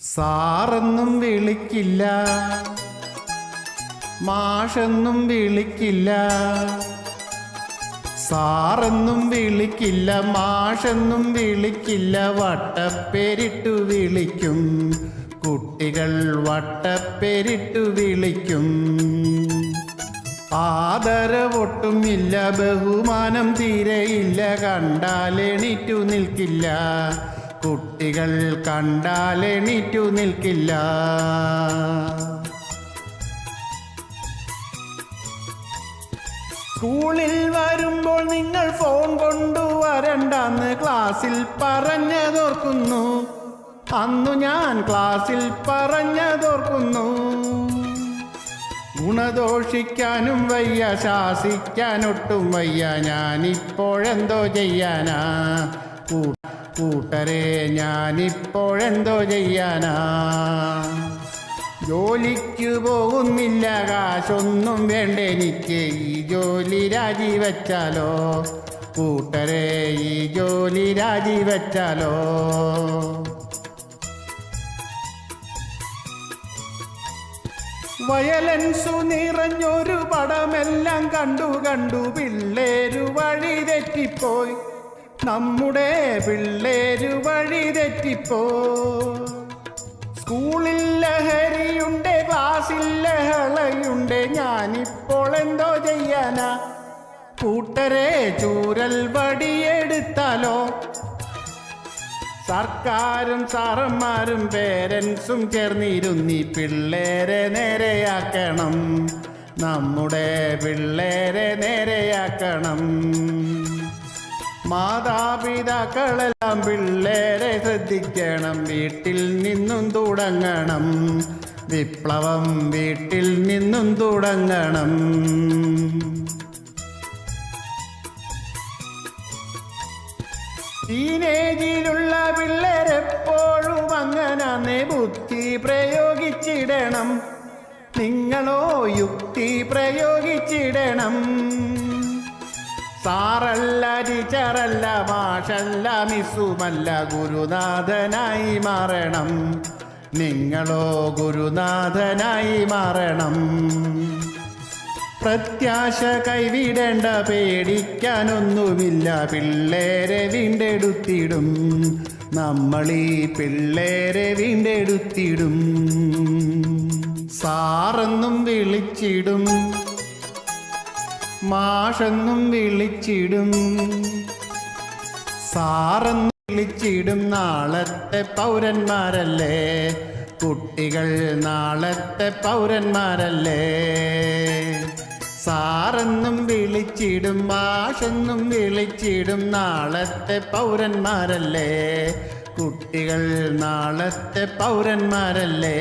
സാറെന്നും വിളിക്കില്ല. മാഷെന്നും വിളിക്കില്ല. സാറെന്നും വിളിക്കില്ല മാഷെന്നും വിളിക്കില്ല. വട്ടപ്പേരിട്ടു വിളിക്കും. കുട്ടികൾ വട്ടപ്പേരിട്ടു വിളിക്കും. ആദരവൊട്ടുമില്ല ബഹുമാനം തീരെയില്ല. കണ്ടാലെണീറ്റു നിൽക്കില്ല. കുട്ടികൾ കണ്ടാലെണീറ്റു നിൽക്കില്ല. സ്കൂളിൽ വരുമ്പോൾ നിങ്ങൾ ഫോൺ കൊണ്ടുവരണ്ടെന്ന് ക്ലാസ്സിൽ പറഞ്ഞതോർക്കുന്നു. അന്നു ഞാൻ ക്ലാസ്സിൽ പറഞ്ഞതോർക്കുന്നു. ഗുണദോഷിക്കാനും വയ്യ ശാസിക്കാനൊട്ടും വയ്യ ഞാനിപ്പോഴെന്തോ ചെയ്യാനാ. കൂട്ടരെ ഞാനിപ്പോഴെന്തോ ചെയ്യാനാ? ജോലിക്ക് പോകുന്നില്ല കാശൊന്നും വേണ്ട എനിക്ക് ഈ ജോലി രാജിവെച്ചാലോ കൂട്ടരെ ഈ ജോലി രാജിവെച്ചാലോ വയലൻസു നിറഞ്ഞൊരു പടമെല്ലാം കണ്ടു കണ്ടു പിള്ളേരു വഴി തെറ്റിപ്പോയി. നമ്മുടെ പിള്ളേരു വഴി തെറ്റിപ്പോ. സ്കൂളിൽ ലഹരിയുണ്ട് ക്ലാസ്സിൽ ലഹളയുണ്ട് ഞാനിപ്പോൾ എന്തോ ചെയ്യാനാ? കൂട്ടരെ ചൂരൽ വടിയെടുത്താലോ? സർക്കാരും സാറന്മാരും പേരൻസും ചേർന്നിരുന്നി പിള്ളേരെ നേരെയാക്കണം. നമ്മുടെ പിള്ളേരെ നേരെയാക്കണം. മാതാപിതാക്കളെല്ലാം പിള്ളേരെ ശ്രദ്ധിക്കണം. വീട്ടിൽ നിന്നും തുടങ്ങണം. വിപ്ലവം വീട്ടിൽ നിന്നും തുടങ്ങണം. ടീനേജിലുള്ള പിള്ളേരെപ്പോഴും അങ്ങനെ ബുദ്ധി പ്രയോഗിച്ചിടണം. നിങ്ങളോ യുക്തി പ്രയോഗിച്ചിടണം. സാറല്ല ടീച്ചറല്ല മാഷല്ല മിസ്സുമല്ല ഗുരുനാഥനായി മാറണം. നിങ്ങളോ ഗുരുനാഥനായി മാറണം. പ്രത്യാശ കൈവിടേണ്ട പേടിക്കാനൊന്നുമില്ല പിള്ളേരെ വീണ്ടെടുത്തിടും. നമ്മളീ പിള്ളേരെ വീണ്ടെടുത്തിടും. സാറെന്നും വിളിച്ചിടും. മാഷെന്നും വിളിച്ചിടും. സാറെന്നും വിളിച്ചിടും. നാളത്തെ പൗരന്മാരല്ലേ? കുട്ടികൾ നാളത്തെ പൗരന്മാരല്ലേ? സാറെന്നും വിളിച്ചിടും. മാഷെന്നും വിളിച്ചിടും. നാളത്തെ പൗരന്മാരല്ലേ? കുട്ടികൾ നാളത്തെ പൗരന്മാരല്ലേ?